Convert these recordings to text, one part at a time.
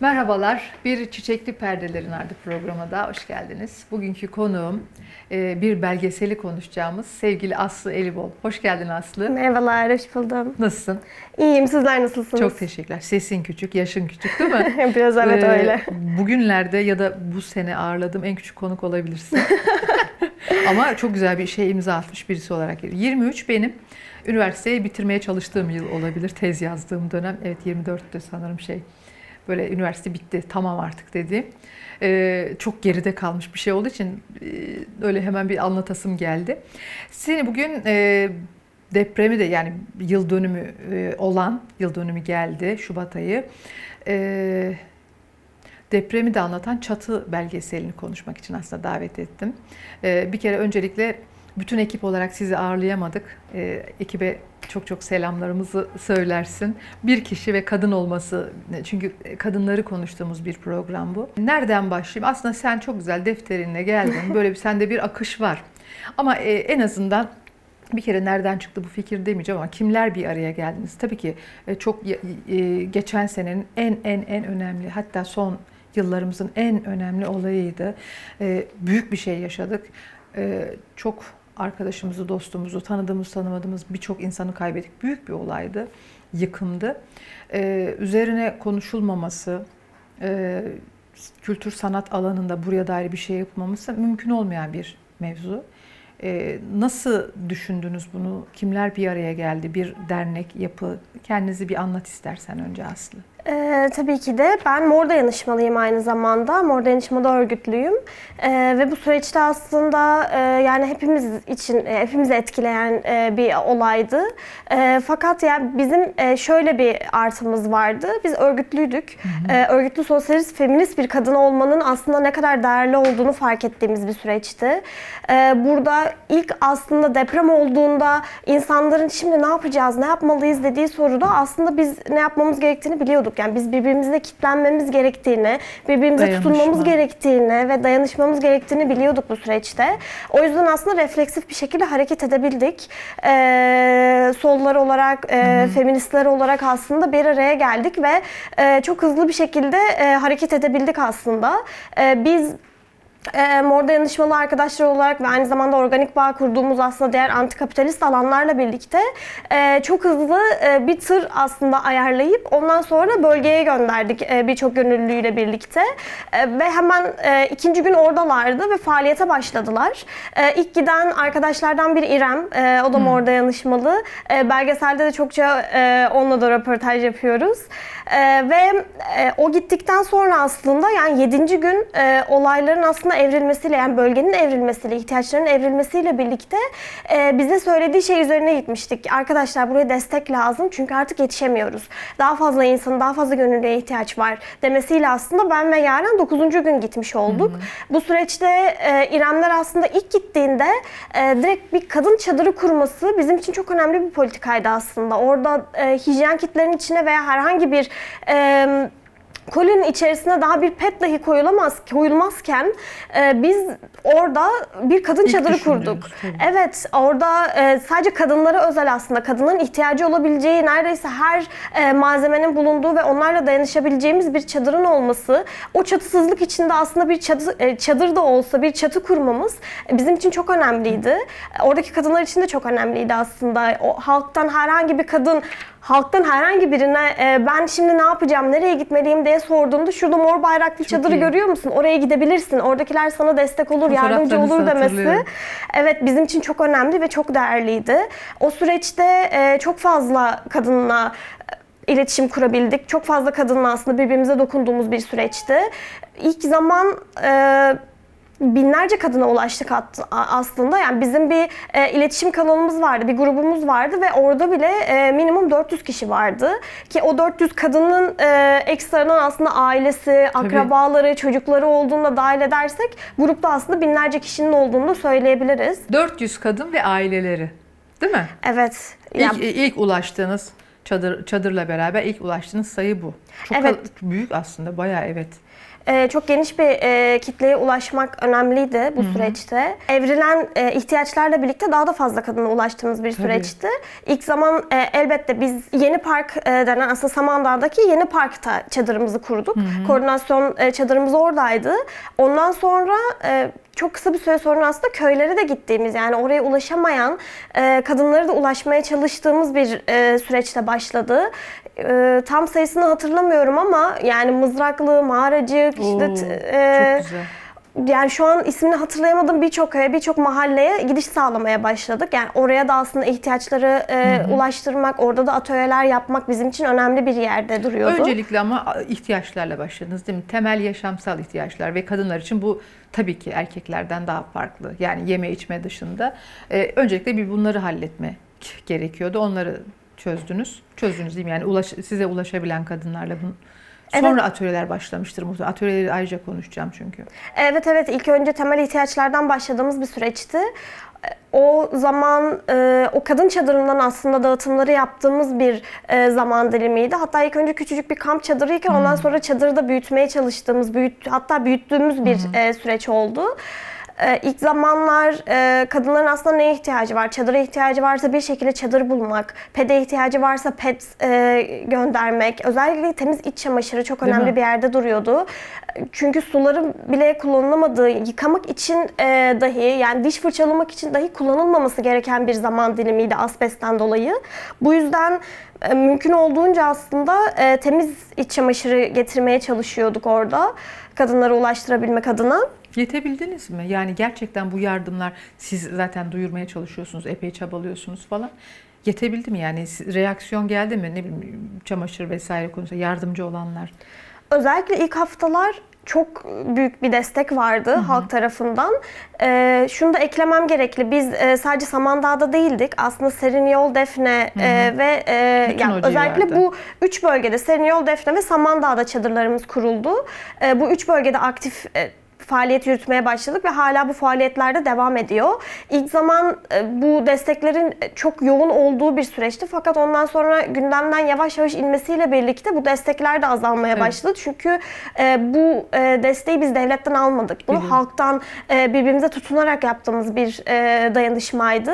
Merhabalar, bir Çiçekli Perdelerin Ardı programına da hoş geldiniz. Bugünkü konuğum e, bir belgeseli konuşacağımız sevgili Aslı Elibol. Hoş geldin Aslı. Merhabalar, hoş buldum. Nasılsın? İyiyim, sizler nasılsınız? Çok teşekkürler. Sesin küçük, yaşın küçük değil mi? Biraz evet Ee, öyle. Bugünlerde ya da bu sene ağırladığım en küçük konuk olabilirsin. Ama çok güzel bir şey imza atmış birisi olarak. 23 benim üniversiteyi bitirmeye çalıştığım yıl olabilir. Tez yazdığım dönem. Evet 24'tü sanırım şey. Böyle üniversite bitti tamam artık dediğim. Ee, çok geride kalmış bir şey olduğu için e, öyle hemen bir anlatasım geldi. Seni bugün e, depremi de yani yıl dönümü e, olan yıl dönümü geldi Şubat ayı. E, depremi de anlatan çatı belgeselini konuşmak için aslında davet ettim. E, bir kere öncelikle bütün ekip olarak sizi ağırlayamadık. E, ekibe çok çok selamlarımızı söylersin. Bir kişi ve kadın olması, çünkü kadınları konuştuğumuz bir program bu. Nereden başlayayım? Aslında sen çok güzel defterinle geldin. Böyle bir sende bir akış var. Ama e, en azından bir kere nereden çıktı bu fikir demeyeceğim ama kimler bir araya geldiniz? Tabii ki e, çok e, geçen senenin en en en önemli hatta son yıllarımızın en önemli olayıydı. E, Büyük bir şey yaşadık. Çok arkadaşımızı, dostumuzu, tanıdığımız, tanımadığımız birçok insanı kaybettik. Büyük bir olaydı, yıkımdı. E, Üzerine konuşulmaması, e, kültür sanat alanında buraya dair bir şey yapılmaması mümkün olmayan bir mevzu. Ee, nasıl düşündünüz bunu? Kimler bir araya geldi? Bir dernek, yapı. Kendinizi bir anlat istersen önce Aslı. Ee, tabii ki de ben Mor Dayanışmalıyım aynı zamanda. Mor Dayanışma'da örgütlüyüm. Ee, ve bu süreçte aslında e, yani hepimiz için, e, hepimizi etkileyen e, bir olaydı. E, fakat yani bizim e, şöyle bir artımız vardı. Biz örgütlüydük. E, örgütlü sosyalist, feminist bir kadın olmanın aslında ne kadar değerli olduğunu fark ettiğimiz bir süreçti. E, burada ilk aslında deprem olduğunda insanların şimdi ne yapacağız, ne yapmalıyız dediği soruda aslında biz ne yapmamız gerektiğini biliyorduk. Yani biz birbirimize kitlenmemiz gerektiğini, birbirimize Dayanışma. tutunmamız gerektiğini ve dayanışmamız gerektiğini biliyorduk bu süreçte. O yüzden aslında refleksif bir şekilde hareket edebildik. Ee, sollar olarak, e, feministler olarak aslında bir araya geldik ve e, çok hızlı bir şekilde e, hareket edebildik aslında. E, biz e, Mor Dayanışmalı arkadaşlar olarak ve aynı zamanda organik bağ kurduğumuz aslında diğer antikapitalist alanlarla birlikte e, çok hızlı e, bir tır aslında ayarlayıp ondan sonra bölgeye gönderdik e, birçok gönüllüyle birlikte. E, ve hemen e, ikinci gün oradalardı ve faaliyete başladılar. E, ilk giden arkadaşlardan biri İrem, e, o da Mor Dayanışmalı. E, belgeselde de çokça e, onunla da röportaj yapıyoruz. E, ve e, o gittikten sonra aslında yani 7. gün e, olayların aslında evrilmesiyle yani bölgenin evrilmesiyle, ihtiyaçların evrilmesiyle birlikte e, bize söylediği şey üzerine gitmiştik. Arkadaşlar buraya destek lazım çünkü artık yetişemiyoruz. Daha fazla insanın, daha fazla gönüllüye ihtiyaç var demesiyle aslında ben ve Yaren 9. gün gitmiş olduk. Bu süreçte e, İremler aslında ilk gittiğinde e, direkt bir kadın çadırı kurması bizim için çok önemli bir politikaydı aslında. Orada e, hijyen kitlerin içine veya herhangi bir e, kolinin içerisine daha bir pet dahi koyulamaz, koyulmazken e, biz orada bir kadın İlk çadırı kurduk. tabii. Evet, orada e, sadece kadınlara özel aslında kadının ihtiyacı olabileceği neredeyse her e, malzemenin bulunduğu ve onlarla dayanışabileceğimiz bir çadırın olması, o çatısızlık içinde aslında bir çadır, e, çadır da olsa bir çatı kurmamız e, bizim için çok önemliydi. Oradaki kadınlar için de çok önemliydi aslında. O halktan herhangi bir kadın halktan herhangi birine e, ben şimdi ne yapacağım, nereye gitmeliyim diye sorduğunda şurada mor bayraklı çadırı iyi. görüyor musun? Oraya gidebilirsin. Oradakiler sana destek olur, yardımcı olur demesi. Evet bizim için çok önemli ve çok değerliydi. O süreçte e, çok fazla kadınla e, iletişim kurabildik. Çok fazla kadınla aslında birbirimize dokunduğumuz bir süreçti. İlk zaman e, binlerce kadına ulaştık aslında. Yani bizim bir e, iletişim kanalımız vardı, bir grubumuz vardı ve orada bile e, minimum 400 kişi vardı. Ki o 400 kadının e, ekstradan aslında ailesi, akrabaları, çocukları olduğunu da dahil edersek grupta aslında binlerce kişinin olduğunu söyleyebiliriz. 400 kadın ve aileleri. Değil mi? Evet. İlk, Ya, ilk ulaştığınız çadır çadırla beraber ilk ulaştığınız sayı bu. Çok Evet. büyük aslında bayağı evet. Ee, çok geniş bir e, kitleye ulaşmak önemliydi bu süreçte. Evrilen e, ihtiyaçlarla birlikte daha da fazla kadına ulaştığımız bir Tabii. süreçti. İlk zaman e, elbette biz Yeni Park e, denen aslında Samandağ'daki Yeni Park'ta çadırımızı kurduk. Koordinasyon e, çadırımız oradaydı. Ondan sonra e, çok kısa bir süre sonra aslında köylere de gittiğimiz yani oraya ulaşamayan e, kadınlara da ulaşmaya çalıştığımız bir e, süreçte başladı. E, tam sayısını hatırlamıyorum ama yani Mızraklı, Mağaracık, işte Oo, t- e, çok güzel. yani şu an ismini hatırlayamadığım birçok köye, birçok mahalleye gidiş sağlamaya başladık. Yani oraya da aslında ihtiyaçları e, ulaştırmak, orada da atölyeler yapmak bizim için önemli bir yerde duruyordu. Öncelikle ama ihtiyaçlarla başladınız değil mi? Temel yaşamsal ihtiyaçlar ve kadınlar için bu tabii ki erkeklerden daha farklı. Yani yeme içme dışında. Ee, öncelikle bir bunları halletme gerekiyordu. Onları çözdünüz. Çözdünüz değil mi? Yani ulaş, size ulaşabilen kadınlarla bunu. Sonra atölyeler başlamıştır muhtemelen. Atölyeleri ayrıca konuşacağım çünkü. Evet evet ilk önce temel ihtiyaçlardan başladığımız bir süreçti. O zaman e, o kadın çadırından aslında dağıtımları yaptığımız bir e, zaman dilimiydi. Hatta ilk önce küçücük bir kamp çadırıyken ondan sonra çadırı da büyütmeye çalıştığımız, büyüt, hatta büyüttüğümüz bir e, süreç oldu. E, ilk zamanlar e, kadınların aslında neye ihtiyacı var? Çadıra ihtiyacı varsa bir şekilde çadır bulmak, pede ihtiyacı varsa pet e, göndermek. Özellikle temiz iç çamaşırı çok önemli bir yerde duruyordu. Çünkü suların bile kullanılamadığı, yıkamak için e, dahi yani diş fırçalamak için dahi kullanılmaması gereken bir zaman dilimiydi asbestten dolayı. Bu yüzden mümkün olduğunca aslında e, temiz iç çamaşırı getirmeye çalışıyorduk orada kadınlara ulaştırabilmek adına. Yetebildiniz mi? Yani gerçekten bu yardımlar siz zaten duyurmaya çalışıyorsunuz, epey çabalıyorsunuz falan. Yetebildi mi yani? Reaksiyon geldi mi? Ne bileyim çamaşır vesaire konusunda yardımcı olanlar. Özellikle ilk haftalar çok büyük bir destek vardı halk tarafından. Ee, şunu da eklemem gerekli. Biz e, sadece Samandağ'da değildik. Aslında Serin Yol, Defne e, ve e, yani özellikle civarda. bu üç bölgede Serin Yol, Defne ve Samandağ'da çadırlarımız kuruldu. E, bu üç bölgede aktif e, faaliyet yürütmeye başladık ve hala bu faaliyetlerde devam ediyor. İlk zaman e, bu desteklerin çok yoğun olduğu bir süreçti fakat ondan sonra gündemden yavaş yavaş inmesiyle birlikte bu destekler de azalmaya Evet. başladı. Çünkü e, bu e, desteği biz devletten almadık. Bunu Biliyorum. halktan e, birbirimize tutunarak yaptığımız bir e, dayanışmaydı.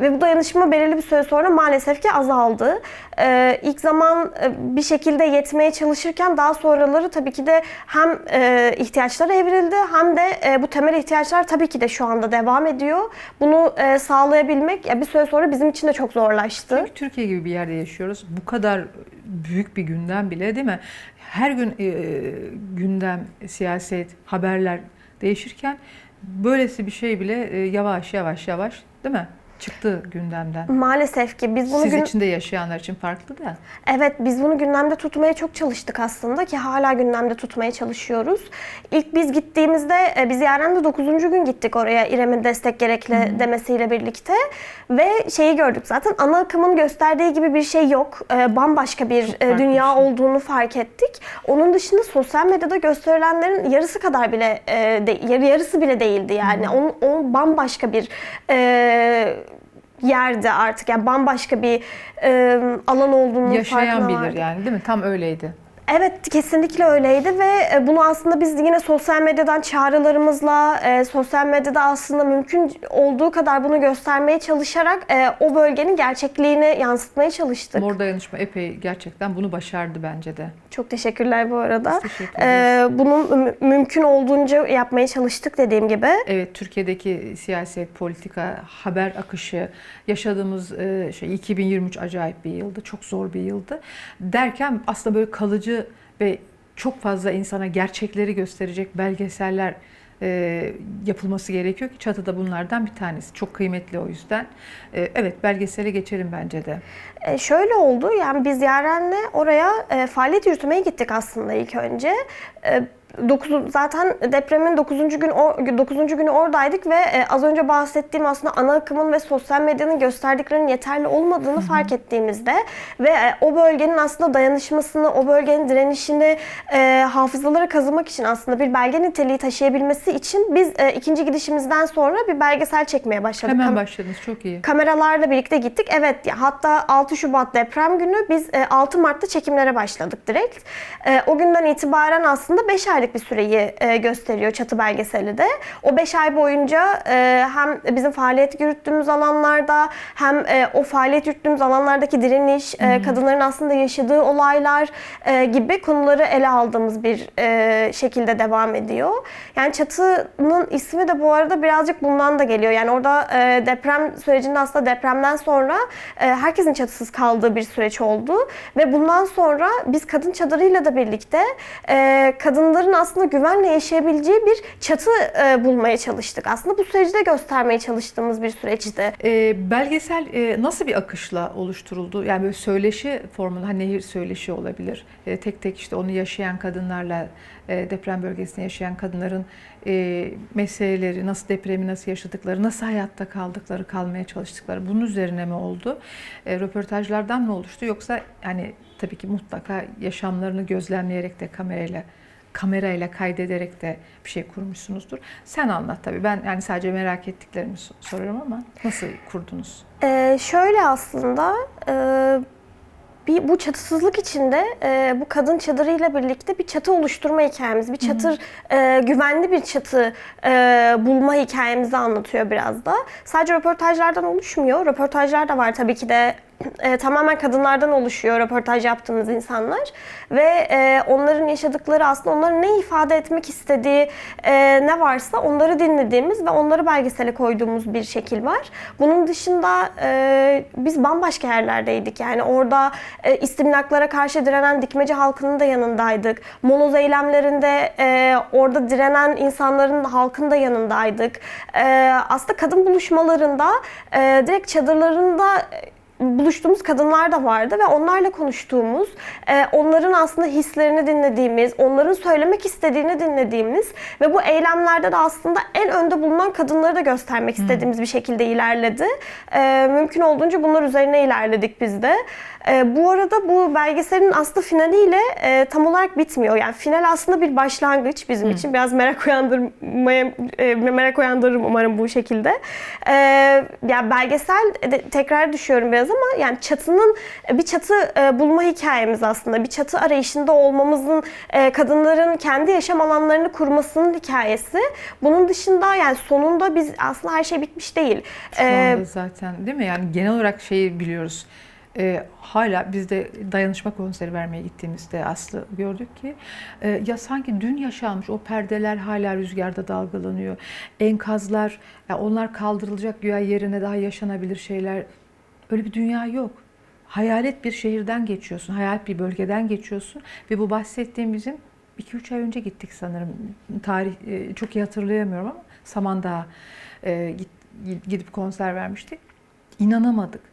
Ve bu dayanışma belirli bir süre sonra maalesef ki azaldı. E, ilk zaman e, bir şekilde yetmeye çalışırken daha sonraları tabii ki de hem e, ihtiyaçlara evrildi hem de e, bu temel ihtiyaçlar tabii ki de şu anda devam ediyor. Bunu e, sağlayabilmek ya bir süre sonra bizim için de çok zorlaştı. Çünkü Türkiye gibi bir yerde yaşıyoruz. Bu kadar büyük bir gündem bile değil mi? Her gün e, gündem, siyaset, haberler değişirken böylesi bir şey bile e, yavaş yavaş yavaş değil mi? Çıktı gündemden. Maalesef ki biz bunu Siz gün- içinde yaşayanlar için farklı da. Evet biz bunu gündemde tutmaya çok çalıştık aslında ki hala gündemde tutmaya çalışıyoruz. İlk biz gittiğimizde e, biz Yaren'de 9. gün gittik oraya İrem'in destek gerekli demesiyle birlikte ve şeyi gördük zaten ana akımın gösterdiği gibi bir şey yok. E, Bambaşka bir Çok e, dünya şey. olduğunu fark ettik. Onun dışında sosyal medyada gösterilenlerin yarısı kadar bile yarı yarısı bile değildi yani. Onun, o bambaşka bir e, yerde artık yani bambaşka bir e, alan olduğunu Yaşayan farkına bilir vardık. yani değil mi? Tam öyleydi. Evet kesinlikle öyleydi ve e, bunu aslında biz yine sosyal medyadan çağrılarımızla, e, sosyal medyada aslında mümkün olduğu kadar bunu göstermeye çalışarak e, o bölgenin gerçekliğini yansıtmaya çalıştık. Mor Dayanışma epey gerçekten bunu başardı bence de. Çok teşekkürler bu arada. Teşekkür. E, bunu mü- mümkün olduğunca yapmaya çalıştık dediğim gibi. Evet, Türkiye'deki siyaset, politika, haber akışı, yaşadığımız e, şey 2023 acayip bir yıldı, çok zor bir yıldı. Derken aslında böyle kalıcı ve çok fazla insana gerçekleri gösterecek belgeseller e, yapılması gerekiyor ki çatıda bunlardan bir tanesi. Çok kıymetli o yüzden. E, evet, belgesele geçelim bence de. E, şöyle oldu yani biz Yaren'le oraya e, faaliyet yürütmeye gittik aslında ilk önce. E, dokuz, zaten depremin 9. gün o 9. günü oradaydık ve e, az önce bahsettiğim aslında ana akımın ve sosyal medyanın gösterdiklerinin yeterli olmadığını fark ettiğimizde ve e, o bölgenin aslında dayanışmasını, o bölgenin direnişini e, hafızalara kazımak için aslında bir belge niteliği taşıyabilmesi için biz e, ikinci gidişimizden sonra bir belgesel çekmeye başladık. Hemen Kam- başladınız. Çok iyi. Kameralarla birlikte gittik. Evet ya hatta 6 Şubat deprem günü biz e, 6 Mart'ta çekimlere başladık direkt. E, O günden itibaren aslında 5 aylık bir süreyi e, gösteriyor çatı belgeseli de. O 5 ay boyunca e, hem bizim faaliyet yürüttüğümüz alanlarda hem e, o faaliyet yürüttüğümüz alanlardaki direniş, e, kadınların aslında yaşadığı olaylar e, gibi konuları ele aldığımız bir e, şekilde devam ediyor. Yani çatının ismi de bu arada birazcık bundan da geliyor. Yani orada e, deprem sürecinde aslında depremden sonra e, herkesin çatısız kaldığı bir süreç oldu. Ve bundan sonra biz kadın çadırıyla da birlikte e, kadınların aslında güvenle yaşayabileceği bir çatı e, bulmaya çalıştık. Aslında bu süreci de göstermeye çalıştığımız bir süreçti. E, belgesel e, nasıl bir akışla oluşturuldu? Yani böyle söyleşi formunda, hani nehir söyleşi olabilir. E, tek tek işte onu yaşayan kadınlarla, e, deprem bölgesinde yaşayan kadınların e, meseleleri, nasıl depremi nasıl yaşadıkları, nasıl hayatta kaldıkları, kalmaya çalıştıkları bunun üzerine mi oldu? E, röportajlardan mı oluştu? Yoksa yani tabii ki mutlaka yaşamlarını gözlemleyerek de kamerayla kamerayla kaydederek de bir şey kurmuşsunuzdur. Sen anlat tabii. Ben yani sadece merak ettiklerimi so- soruyorum ama nasıl kurdunuz? Ee, şöyle aslında e, bir bu çatısızlık içinde e, bu kadın çadırıyla birlikte bir çatı oluşturma hikayemiz, bir çatır e, güvenli bir çatı e, bulma hikayemizi anlatıyor biraz da. Sadece röportajlardan oluşmuyor. Röportajlar da var tabii ki de e, tamamen kadınlardan oluşuyor röportaj yaptığımız insanlar ve e, onların yaşadıkları aslında onların ne ifade etmek istediği e, ne varsa onları dinlediğimiz ve onları belgesele koyduğumuz bir şekil var. Bunun dışında e, biz bambaşka yerlerdeydik yani orada e, istimlaklara karşı direnen dikmeci halkının da yanındaydık. Moloz eylemlerinde e, orada direnen insanların halkın da yanındaydık. E, aslında kadın buluşmalarında e, direkt çadırlarında buluştuğumuz kadınlar da vardı ve onlarla konuştuğumuz, e, onların aslında hislerini dinlediğimiz, onların söylemek istediğini dinlediğimiz ve bu eylemlerde de aslında en önde bulunan kadınları da göstermek istediğimiz bir şekilde ilerledi. E, Mümkün olduğunca bunlar üzerine ilerledik biz de. E, Bu arada bu belgeselin aslında finaliyle e, tam olarak bitmiyor. Yani final aslında bir başlangıç bizim için. Biraz merak uyandırmaya e, merak uyandırırım umarım bu şekilde. E, yani belgesel de, tekrar düşüyorum biraz ama yani çatının bir çatı e, bulma hikayemiz aslında. Bir çatı arayışında olmamızın e, kadınların kendi yaşam alanlarını kurmasının hikayesi. Bunun dışında yani sonunda biz aslında her şey bitmiş değil. Şu E, anda zaten değil mi? Yani genel olarak şeyi biliyoruz. Ee, hala biz de dayanışma konseri vermeye gittiğimizde Aslı gördük ki e, ya sanki dün yaşanmış o perdeler hala rüzgarda dalgalanıyor. Enkazlar, ya onlar kaldırılacak güya yerine daha yaşanabilir şeyler. Öyle bir dünya yok. Hayalet bir şehirden geçiyorsun, hayalet bir bölgeden geçiyorsun ve bu bahsettiğim bizim 2-3 ay önce gittik sanırım. Tarih e, çok iyi hatırlayamıyorum ama Samandağ'a e, gidip konser vermiştik. İnanamadık.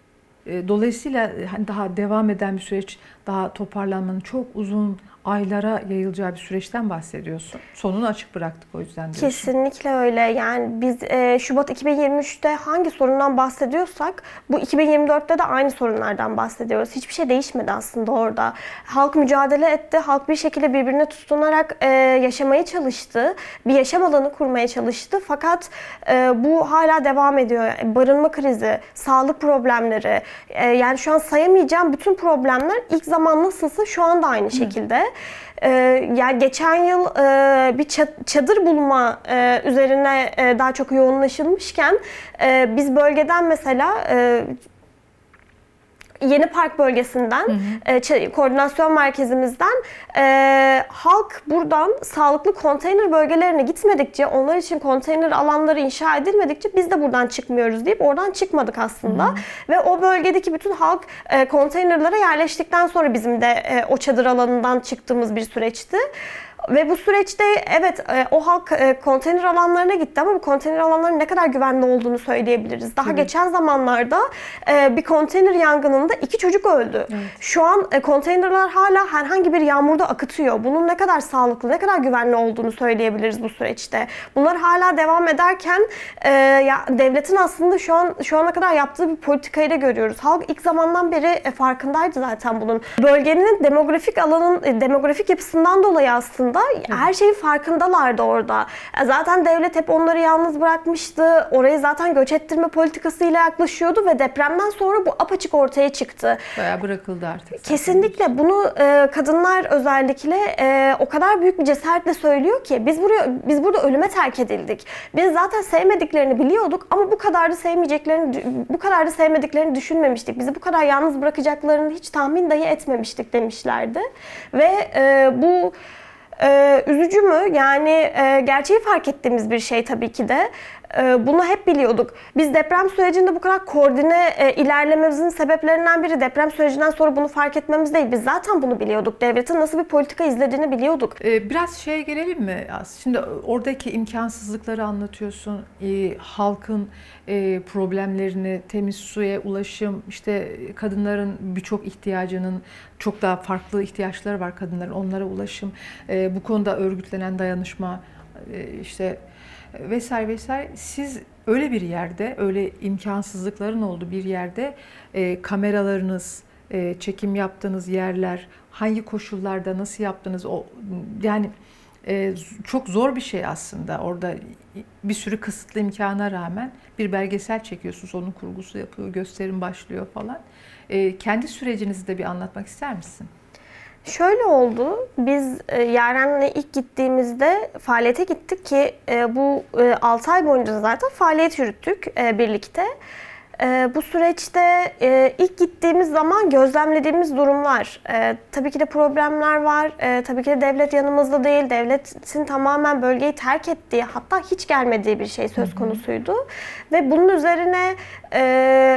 Dolayısıyla e, hani daha devam eden bir süreç, daha toparlanmanın çok uzun aylara yayılacağı bir süreçten bahsediyorsun. Sonunu açık bıraktık o yüzden diyorsun. Kesinlikle öyle. Yani biz e, Şubat 2023'te hangi sorundan bahsediyorsak bu 2024'te de aynı sorunlardan bahsediyoruz. Hiçbir şey değişmedi aslında orada. Halk mücadele etti. Halk bir şekilde birbirine tutunarak e, yaşamaya çalıştı. Bir yaşam alanı kurmaya çalıştı. Fakat e, bu hala devam ediyor. Barınma krizi, sağlık problemleri. e, yani şu an sayamayacağım bütün problemler ilk zaman nasılsa şu anda aynı şekilde. Ee, yani geçen yıl e, bir ça- çadır bulma e, üzerine e, daha çok yoğunlaşılmışken e, biz bölgeden mesela e, Yeni Park bölgesinden, e, ç- koordinasyon merkezimizden e, halk buradan sağlıklı konteyner bölgelerine gitmedikçe, onlar için konteyner alanları inşa edilmedikçe biz de buradan çıkmıyoruz deyip oradan çıkmadık aslında. Ve o bölgedeki bütün halk e, konteynerlara yerleştikten sonra bizim de e, o çadır alanından çıktığımız bir süreçti. Ve bu süreçte evet e, o halk e, konteyner alanlarına gitti ama bu konteyner alanların ne kadar güvenli olduğunu söyleyebiliriz. Daha Tabii. geçen zamanlarda e, bir konteyner yangınında iki çocuk öldü. Şu an konteynerler hala herhangi bir yağmurda akıtıyor. Bunun ne kadar sağlıklı, ne kadar güvenli olduğunu söyleyebiliriz bu süreçte. Bunlar hala devam ederken ya devletin aslında şu an şu ana kadar yaptığı bir politikayı da görüyoruz. Halk ilk zamandan beri farkındaydı zaten bunun. Bölgenin demografik alanın demografik yapısından dolayı aslında her şeyin farkındalardı orada. E, Zaten devlet hep onları yalnız bırakmıştı. Orayı zaten göç ettirme politikasıyla yaklaşıyordu ve depremden sonra bu apaçık ortaya çıktı. Bayağı bırakıldı artık. zaten. Kesinlikle bunu e, kadınlar özellikle e, o kadar büyük bir cesaretle söylüyor ki biz buraya biz burada ölüme terk edildik. Biz zaten sevmediklerini biliyorduk ama bu kadar da sevmeyeceklerini bu kadar da sevmediklerini düşünmemiştik. Bizi bu kadar yalnız bırakacaklarını hiç tahmin dahi etmemiştik demişlerdi. Ve e, bu ee, üzücü mü? Yani e, gerçeği fark ettiğimiz bir şey tabii ki de. Ee, bunu hep biliyorduk. Biz deprem sürecinde bu kadar koordine e, ilerlememizin sebeplerinden biri deprem sürecinden sonra bunu fark etmemiz değil. Biz zaten bunu biliyorduk. Devletin nasıl bir politika izlediğini biliyorduk. Ee, Biraz şeye gelelim mi? Şimdi oradaki imkansızlıkları anlatıyorsun. Ee, halkın e, problemlerini, temiz suya ulaşım, işte kadınların birçok ihtiyacının çok daha farklı ihtiyaçları var kadınların. Onlara ulaşım, e, bu konuda örgütlenen dayanışma, işte vesaire vesaire. Siz öyle bir yerde, öyle imkansızlıkların olduğu bir yerde e, kameralarınız, e, çekim yaptığınız yerler, hangi koşullarda nasıl yaptınız o yani e, çok zor bir şey aslında orada bir sürü kısıtlı imkana rağmen bir belgesel çekiyorsunuz onun kurgusu yapıyor gösterim başlıyor falan E, kendi sürecinizi de bir anlatmak ister misin? Şöyle oldu. Biz e, Yaren'le ilk gittiğimizde faaliyete gittik ki e, bu e, 6 ay boyunca zaten faaliyet yürüttük e, birlikte. E, bu süreçte e, ilk gittiğimiz zaman gözlemlediğimiz durumlar. E, tabii ki de problemler var. E, tabii ki de devlet yanımızda değil. Devletin tamamen bölgeyi terk ettiği hatta hiç gelmediği bir şey söz konusuydu. Ve bunun üzerine e,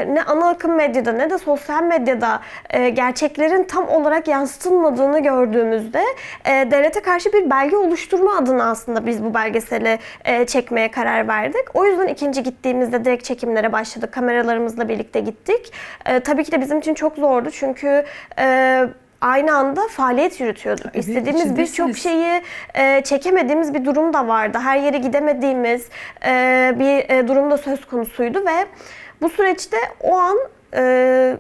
ne ana akım medyada ne de sosyal medyada e, gerçeklerin tam olarak yansıtılmadığını gördüğümüzde e, devlete karşı bir belge oluşturma adına aslında biz bu belgeseli e, çekmeye karar verdik. O yüzden ikinci gittiğimizde direkt çekimlere başladık. Kameralarımızla birlikte gittik. E, tabii ki de bizim için çok zordu çünkü e, aynı anda faaliyet yürütüyorduk. Evet, İstediğimiz birçok şeyi e, çekemediğimiz bir durum da vardı. Her yere gidemediğimiz e, bir e, durum da söz konusuydu ve bu süreçte o an e,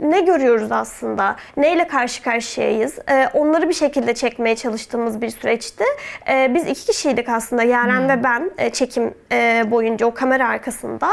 ne görüyoruz aslında? Neyle karşı karşıyayız? E, onları bir şekilde çekmeye çalıştığımız bir süreçti. E, biz iki kişiydik aslında Yaren ve ben e, çekim e, boyunca o kamera arkasında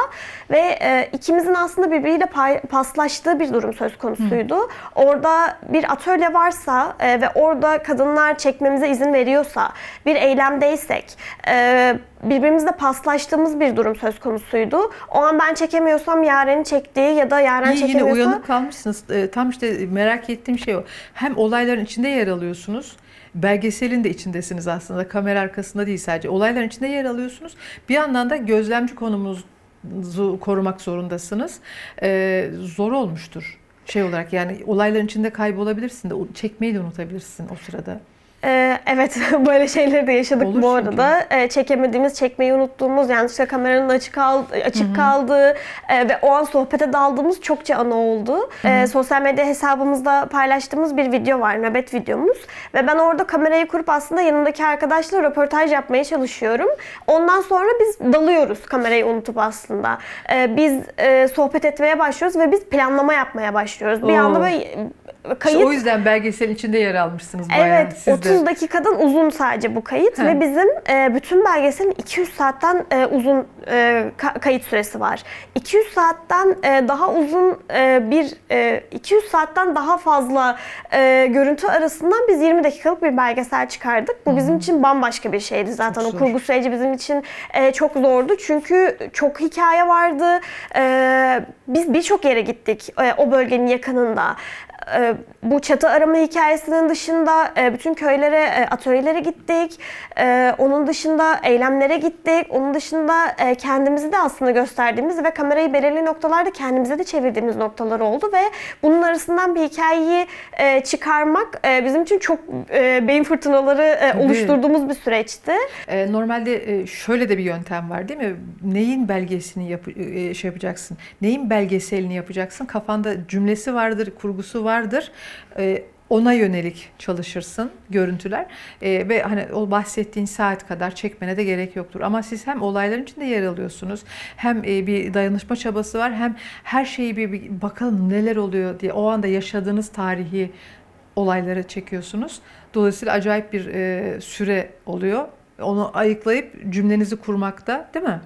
ve e, ikimizin aslında birbiriyle pay- paslaştığı bir durum söz konusuydu. Orada bir atölye varsa e, ve orada kadınlar çekmemize izin veriyorsa, bir eylemdeysek, e, birbirimizle paslaştığımız bir durum söz konusuydu. O an ben çekemiyorsam Yaren'in çektiği ya da Yaren İyi, yine çekemiyorsa uyanık kalmışsınız. E, tam işte merak ettiğim şey o. Hem olayların içinde yer alıyorsunuz. Belgeselin de içindesiniz aslında. Kamera arkasında değil sadece. Olayların içinde yer alıyorsunuz. Bir yandan da gözlemci konumunuzu korumak zorundasınız. E, zor olmuştur. Şey olarak yani olayların içinde kaybolabilirsin de çekmeyi de unutabilirsin o sırada. Ee, evet böyle şeyleri de yaşadık Olur bu arada. Ee, çekemediğimiz, çekmeyi unuttuğumuz, yanlışlıkla kameranın açık, kal- açık kaldığı e, ve o an sohbete daldığımız çokça anı oldu. Ee, sosyal medya hesabımızda paylaştığımız bir video var, nöbet videomuz. Ve ben orada kamerayı kurup aslında yanımdaki arkadaşla röportaj yapmaya çalışıyorum. Ondan sonra biz dalıyoruz kamerayı unutup aslında. Ee, biz e, sohbet etmeye başlıyoruz ve biz planlama yapmaya başlıyoruz. Bir Oo. anda böyle İşte kayıt o yüzden belgeselin içinde yer almışsınız bayağı Evet, siz de. 30 dakikadan uzun sadece bu kayıt He. ve bizim e, bütün belgeselin 200 saatten e, uzun e, ka- kayıt süresi var. 200 saatten e, daha uzun e, bir e, 200 saatten daha fazla e, görüntü arasından biz 20 dakikalık bir belgesel çıkardık. Bu bizim için bambaşka bir şeydi zaten. Çok o zor. kurgu süreci bizim için e, çok zordu çünkü çok hikaye vardı. E, biz birçok yere gittik e, o bölgenin yakınında. E, bu çatı arama hikayesinin dışında e, bütün köylere, e, atölyelere gittik. E, onun dışında eylemlere gittik. Onun dışında kendimizi de aslında gösterdiğimiz ve kamerayı belirli noktalarda kendimize de çevirdiğimiz noktalar oldu ve bunun arasından bir hikayeyi çıkarmak bizim için çok beyin fırtınaları oluşturduğumuz bir süreçti. Normalde şöyle de bir yöntem var değil mi? Neyin belgesini yap şey yapacaksın? Neyin belgeselini yapacaksın? Kafanda cümlesi vardır, kurgusu vardır. E, ona yönelik çalışırsın görüntüler E, ve hani o bahsettiğin saat kadar çekmene de gerek yoktur. Ama siz hem olayların içinde yer alıyorsunuz, hem e, bir dayanışma çabası var, hem her şeyi bir, bir bakalım neler oluyor diye o anda yaşadığınız tarihi olayları çekiyorsunuz. Dolayısıyla acayip bir e, süre oluyor. Onu ayıklayıp cümlenizi kurmakta değil mi?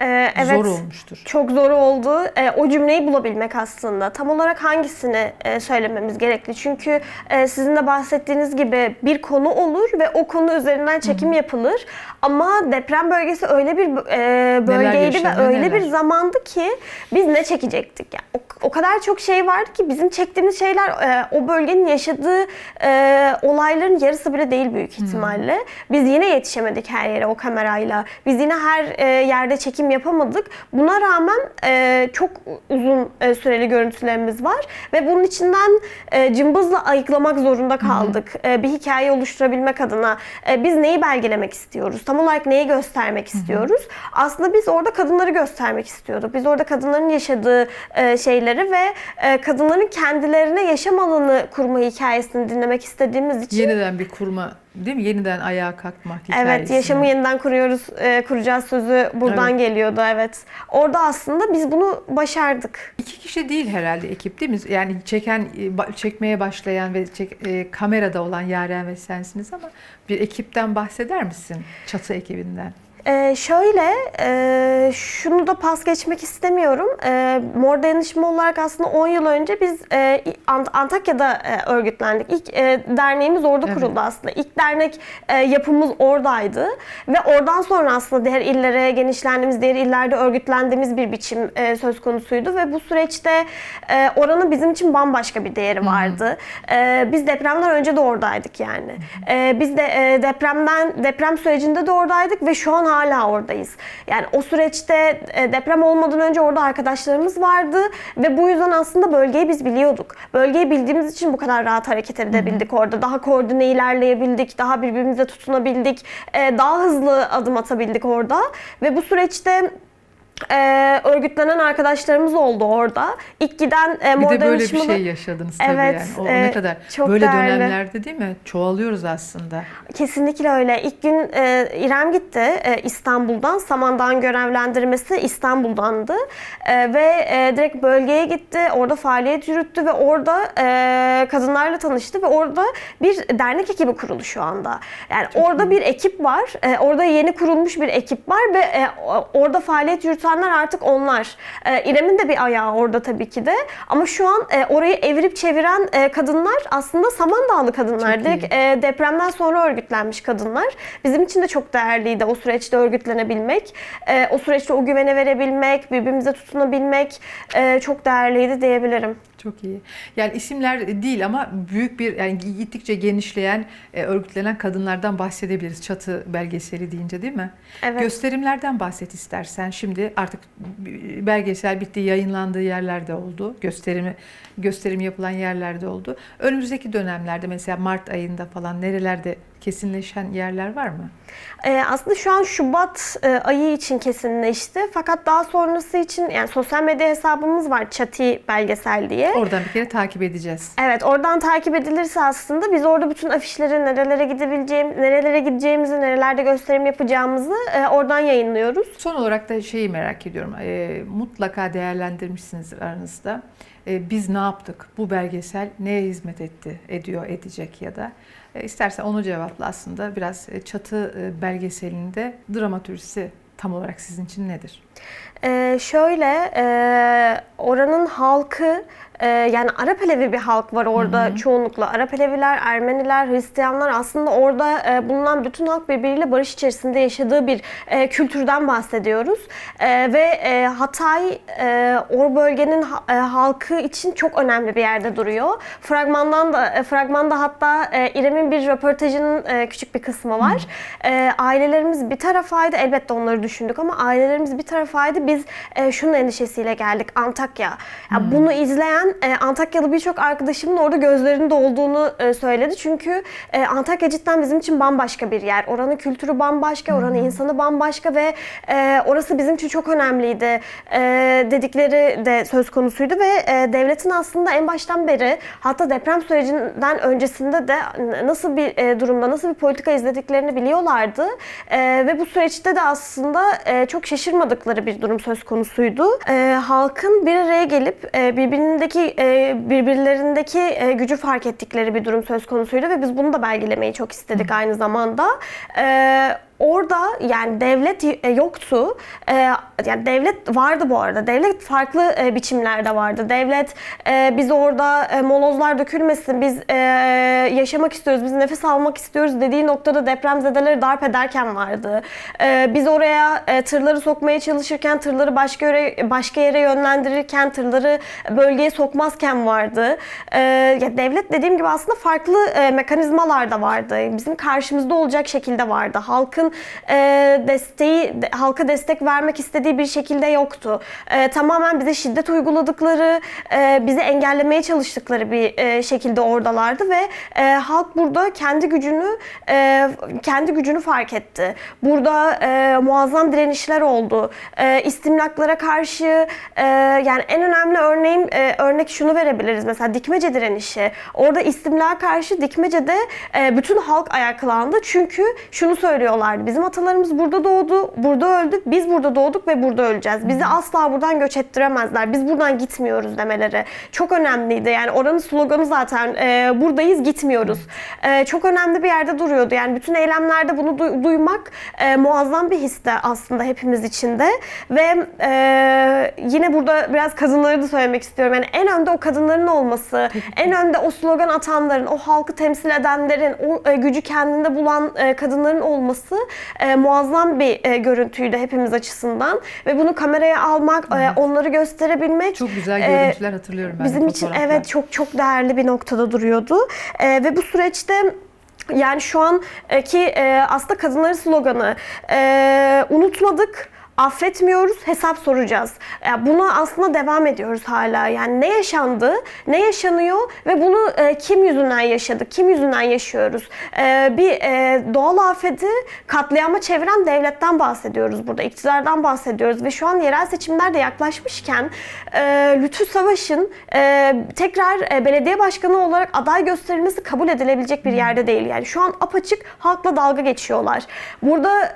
E, evet. Zor olmuştur. Çok zor oldu. E, o cümleyi bulabilmek aslında. Tam olarak hangisini e, söylememiz gerekli? Çünkü e, sizin de bahsettiğiniz gibi bir konu olur ve o konu üzerinden çekim yapılır. Ama deprem bölgesi öyle bir e, bölgeydi ve öyle neler? bir zamandı ki biz ne çekecektik? Yani o, o kadar çok şey vardı ki bizim çektiğimiz şeyler e, o bölgenin yaşadığı e, olayların yarısı bile değil büyük ihtimalle. Biz yine yetişemedik her yere o kamerayla. Biz yine her e, yerde çekim yapamadık. Buna rağmen e, çok uzun e, süreli görüntülerimiz var ve bunun içinden e, cımbızla ayıklamak zorunda kaldık. E, bir hikaye oluşturabilmek adına e, biz neyi belgelemek istiyoruz? Tam olarak neyi göstermek istiyoruz? Aslında biz orada kadınları göstermek istiyorduk. Biz orada kadınların yaşadığı e, şeyleri ve e, kadınların kendilerine yaşam alanı kurma hikayesini dinlemek istediğimiz için Yeniden bir kurma değil mi? Yeniden ayağa kalkmak hikayesi. Evet, yaşamı yeniden kuruyoruz, e, kuracağız sözü buradan Evet. geliyordu evet. Orada aslında biz bunu başardık. İki kişi değil herhalde ekip değil mi? Yani çeken, e, çekmeye başlayan ve çek- e, kamerada olan Yaren ve sensiniz ama bir ekipten bahseder misin? Çatı ekibinden. Ee, şöyle, e, şunu da pas geçmek istemiyorum. E, Mor Dayanışma olarak aslında 10 yıl önce biz e, Ant- Antakya'da e, örgütlendik. İlk e, derneğimiz orada Evet. kuruldu aslında. İlk dernek e, yapımız oradaydı. Ve oradan sonra aslında diğer illere genişlendiğimiz, diğer illerde örgütlendiğimiz bir biçim e, söz konusuydu. Ve bu süreçte e, oranın bizim için bambaşka bir değeri vardı. E, biz depremden önce de oradaydık yani. E, biz de e, depremden deprem sürecinde de oradaydık ve şu an hala oradayız. Yani o süreçte e, deprem olmadan önce orada arkadaşlarımız vardı ve bu yüzden aslında bölgeyi biz biliyorduk. Bölgeyi bildiğimiz için bu kadar rahat hareket edebildik orada. Daha koordine ilerleyebildik, daha birbirimize tutunabildik, e, daha hızlı adım atabildik orada ve bu süreçte e, örgütlenen arkadaşlarımız oldu orada. İlk giden e, Bir de böyle bir şey yaşadınız tabii Evet, yani. O e, ne kadar çok böyle değerli. dönemlerde değil mi? Çoğalıyoruz aslında. Kesinlikle öyle. İlk gün e, İrem gitti e, İstanbul'dan. Samandağ'ın görevlendirmesi İstanbul'dandı. E, ve e, direkt bölgeye gitti. Orada faaliyet yürüttü ve orada e, kadınlarla tanıştı ve orada bir dernek ekibi kurulu şu anda. Yani orada bir ekip var. E, orada yeni kurulmuş bir ekip var ve e, o- orada faaliyet yürütenler artık onlar. E, İrem'in de bir ayağı orada tabii ki de. Ama şu an e, orayı evirip çeviren e, kadınlar aslında Samandağlı kadınlar. Çok Direkt e, depremden sonra örgütlenmiş kadınlar. Bizim için de çok değerliydi o süreçte örgütlenebilmek. E, o süreçte o güvene verebilmek, birbirimize tutunabilmek e, çok değerliydi diyebilirim. Çok iyi. Yani isimler değil ama büyük bir yani gittikçe genişleyen, e, örgütlenen kadınlardan bahsedebiliriz. Çatı belgeseli deyince değil mi? Evet. Gösterimlerden bahset istersen. Şimdi artık belgesel bitti, yayınlandığı yerlerde oldu. Gösterimi gösterim yapılan yerlerde oldu. Önümüzdeki dönemlerde mesela Mart ayında falan nerelerde kesinleşen yerler var mı? E, aslında şu an Şubat e, ayı için kesinleşti. Fakat daha sonrası için yani sosyal medya hesabımız var Çati Belgesel diye. Oradan bir kere takip edeceğiz. Evet oradan takip edilirse aslında biz orada bütün afişleri nerelere gidebileceğim, nerelere gideceğimizi, nerelerde gösterim yapacağımızı e, oradan yayınlıyoruz. Son olarak da şeyi merak ediyorum. E, mutlaka değerlendirmişsinizdir aranızda. E, biz ne yaptık? Bu belgesel neye hizmet etti, ediyor, edecek ya da istersen onu cevapla aslında biraz e, çatı e, belgeselinde dramatürjisi tam olarak sizin için nedir? Ee, şöyle e, oranın halkı e, yani Arap Alevi bir halk var orada çoğunlukla. Arap Aleviler, Ermeniler, Hristiyanlar aslında orada e, bulunan bütün halk birbiriyle barış içerisinde yaşadığı bir e, kültürden bahsediyoruz. E, ve e, Hatay e, o bölgenin e, halkı için çok önemli bir yerde duruyor. Fragmandan da e, fragmanda hatta e, İrem'in bir röportajının e, küçük bir kısmı var. E, ailelerimiz bir tarafaydı elbette onları düşündük ama ailelerimiz bir tarafaydı. Biz e, şunun endişesiyle geldik Antakya. Ya Bunu izleyen e, Antakyalı birçok arkadaşımın orada gözlerinde olduğunu e, söyledi. Çünkü e, Antakya cidden bizim için bambaşka bir yer. Oranın kültürü bambaşka, oranın insanı bambaşka ve e, orası bizim için çok önemliydi e, dedikleri de söz konusuydu ve e, devletin aslında en baştan beri hatta deprem sürecinden öncesinde de nasıl bir e, durumda, nasıl bir politika izlediklerini biliyorlardı. E, ve bu süreçte de aslında e, çok şaşırmadıkları bir durum söz konusuydu. E, halkın bir araya gelip e, birbirindeki e, birbirlerindeki e, gücü fark ettikleri bir durum söz konusuydu ve biz bunu da belgelemeyi çok istedik aynı zamanda. E, Orada yani devlet e, yoktu. E, yani devlet vardı bu arada. Devlet farklı e, biçimlerde vardı. Devlet e, biz orada e, molozlar dökülmesin, biz e, yaşamak istiyoruz, biz nefes almak istiyoruz dediği noktada depremzedeleri darp ederken vardı. E, biz oraya e, tırları sokmaya çalışırken, tırları başka yere başka yere yönlendirirken, tırları bölgeye sokmazken vardı. E, ya devlet dediğim gibi aslında farklı e, mekanizmalar da vardı. Bizim karşımızda olacak şekilde vardı. Halkın e, desteği, de- halka destek vermek istediği bir şekilde yoktu. E, tamamen bize şiddet uyguladıkları, e, bizi engellemeye çalıştıkları bir e, şekilde oradalardı ve e, halk burada kendi gücünü e, kendi gücünü fark etti. Burada e, muazzam direnişler oldu. E, istimlaklara karşı e, yani en önemli örneğim e, örnek şunu verebiliriz. Mesela Dikmece direnişi. Orada istimlağa karşı Dikmece'de e, bütün halk ayaklandı. Çünkü şunu söylüyorlardı. Bizim atalarımız burada doğdu, burada öldük. Biz burada doğduk ve burada öleceğiz. Bizi asla buradan göç ettiremezler. Biz buradan gitmiyoruz demeleri. Çok önemliydi. Yani oranın sloganı zaten e, buradayız gitmiyoruz. E, çok önemli bir yerde duruyordu. Yani bütün eylemlerde bunu duy- duymak e, muazzam bir his de aslında hepimiz için de. Ve e, yine burada biraz kadınları da söylemek istiyorum. Yani en önde o kadınların olması, en önde o slogan atanların, o halkı temsil edenlerin, o e, gücü kendinde bulan e, kadınların olması e, muazzam bir e, görüntüydü hepimiz açısından. Ve bunu kameraya almak, e, onları gösterebilmek Çok güzel e, görüntüler hatırlıyorum ben Bizim için evet çok çok değerli bir noktada duruyordu. Ee, ve bu süreçte yani şu anki e, aslında kadınların sloganı e, unutmadık. Affetmiyoruz, hesap soracağız. Buna aslında devam ediyoruz hala. Yani ne yaşandı, ne yaşanıyor ve bunu e, kim yüzünden yaşadık, kim yüzünden yaşıyoruz? E, bir e, doğal afeti katliama çeviren devletten bahsediyoruz burada, iktidardan bahsediyoruz ve şu an yerel seçimler de yaklaşmışken e, Lütfü Savaş'ın tekrar belediye başkanı olarak aday gösterilmesi kabul edilebilecek bir yerde değil. Yani şu an apaçık halkla dalga geçiyorlar. Burada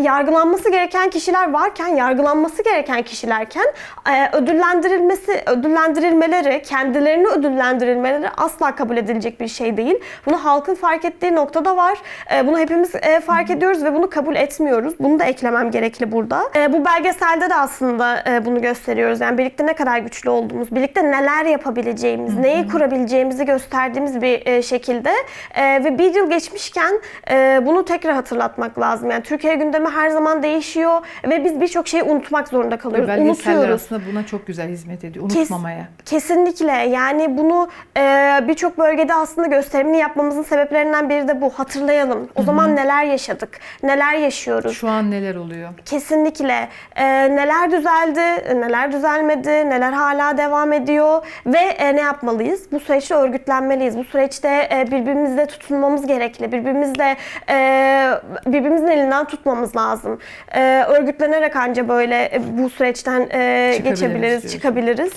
yargılanması gereken kişiler varken, yargılanması gereken kişilerken e, ödüllendirilmesi, ödüllendirilmeleri, kendilerini ödüllendirilmeleri asla kabul edilecek bir şey değil. Bunu halkın fark ettiği noktada var. E, bunu hepimiz e, fark ediyoruz ve bunu kabul etmiyoruz. Bunu da eklemem gerekli burada. E, bu belgeselde de aslında e, bunu gösteriyoruz. Yani birlikte ne kadar güçlü olduğumuz, birlikte neler yapabileceğimiz, neyi kurabileceğimizi gösterdiğimiz bir e, şekilde E, ve bir yıl geçmişken e, bunu tekrar hatırlatmak lazım. Yani Türkiye gündemi her zaman değişiyor ve biz birçok şeyi unutmak zorunda Ve kalıyoruz. belgeseller Unutuyoruz. aslında buna çok güzel hizmet ediyor. Kes- Unutmamaya. Kesinlikle yani bunu e, birçok bölgede aslında gösterimini yapmamızın sebeplerinden biri de bu. Hatırlayalım. O zaman neler yaşadık, neler yaşıyoruz. Şu an neler oluyor? Kesinlikle. E, neler düzeldi, neler düzelmedi, neler hala devam ediyor ve e, ne yapmalıyız? Bu süreçte örgütlenmeliyiz. Bu süreçte e, birbirimizle tutunmamız gerekli. Birbirimizle e, birbirimizin elinden tutmamız lazım. E, örgütlenerek anca böyle e, bu süreçten e, Çıkabiliriz geçebiliriz, diyorsun. çıkabiliriz.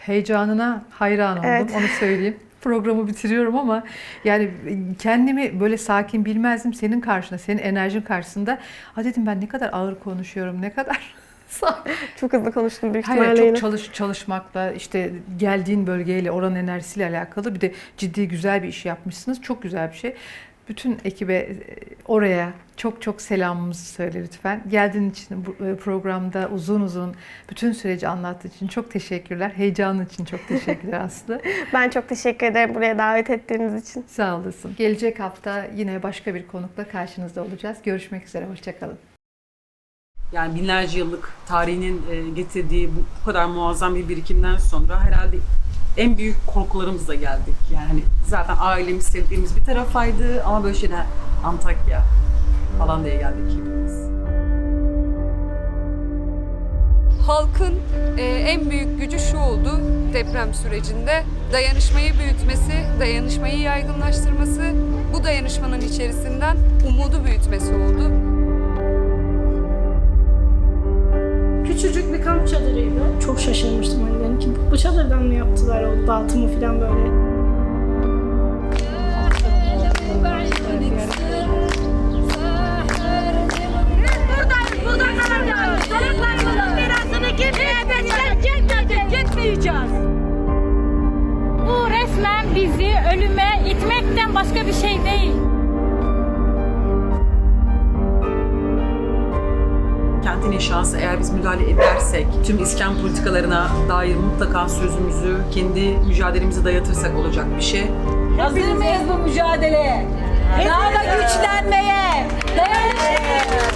Heyecanına hayran oldum. Evet. Onu söyleyeyim. Programı bitiriyorum ama yani kendimi böyle sakin bilmezdim. Senin karşında, senin enerjin karşısında. Ha dedim ben ne kadar ağır konuşuyorum, ne kadar. Çok hızlı konuştum büyük Hayır, ihtimalle çok yine. çalış, çalışmakla, işte geldiğin bölgeyle, oranın enerjisiyle alakalı bir de ciddi güzel bir iş yapmışsınız. Çok güzel bir şey. Bütün ekibe e, oraya çok çok selamımızı söyle lütfen. Geldiğin için bu e, programda uzun uzun bütün süreci anlattığın için çok teşekkürler. Heyecanın için çok teşekkürler Aslı. Ben çok teşekkür ederim buraya davet ettiğiniz için. Sağ olasın. Gelecek hafta yine başka bir konukla karşınızda olacağız. Görüşmek üzere. Hoşçakalın. Yani binlerce yıllık tarihinin e, getirdiği bu, kadar muazzam bir birikimden sonra herhalde en büyük korkularımızla geldik. Yani hani zaten ailemiz, sevdiğimiz bir tarafaydı ama böyle şeyler Antakya falan diye geldik hepimiz. halkın e, en büyük gücü şu oldu deprem sürecinde. Dayanışmayı büyütmesi, dayanışmayı yaygınlaştırması, bu dayanışmanın içerisinden umudu büyütmesi oldu. Dağıtımı falan böyle. İnşası eğer biz müdahale edersek, tüm iskan politikalarına dair mutlaka sözümüzü, kendi mücadelemizi dayatırsak olacak bir şey. Hazır mıyız bu mücadeleye? Daha da güçlenmeye, dayanışmaya